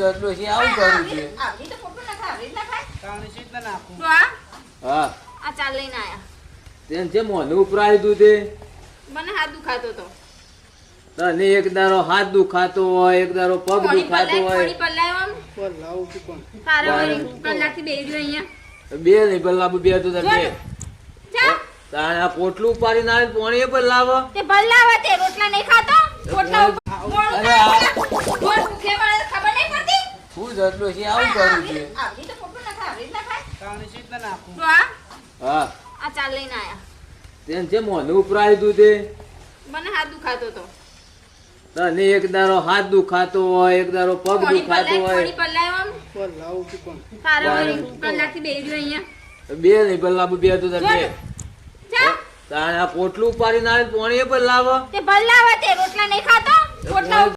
હું છે આવું કરું છે આવડી તો પોપટું ના ખાય, આવડી ના ખાય. તાણી સીટ ના નાખું હા આ ચાલ લઈને આયા તેમ છે મોનું ઉપરાયું તું તે મને હાથ દુખાતો તો તને એક દારો હાથ દુખાતો હોય એક દારો પગ દુખાતો હોય થોડી પલાય આમ. પર લાવું છું તારે બરાબર. વળી કલાકથી અહીંયા. બે નહીં બલ્લા બે તો જો. જા. તાણે આ પોટલું ઉપાડીને આવે પોણી પણ લાવો તે ભલ્લાવા તે રોટલા નહીં ખાતો હું જટલો છે આવું કરું છે આવડી આવડી તો પોપટું ના ખાય, આવડી ના ખાય. તાણી સીટ ના નાખું. તો આ? હા. આ ચાલ લઈને આયા. તેમ છે મોનું ઉપરાયું તું તે. મને હાથ દુખાતો તો. તને એક દારો હાથ દુખાતો હોય એક દારો પગ દુખાતો થોડી તારે અહીંયા. બે નહીં બલ્લા બે તો તમે જો. આ પોટલું ઉપાડી ના પોણી પણ લાવો. તે તે રોટલા નહીં ખાતો? રોટલા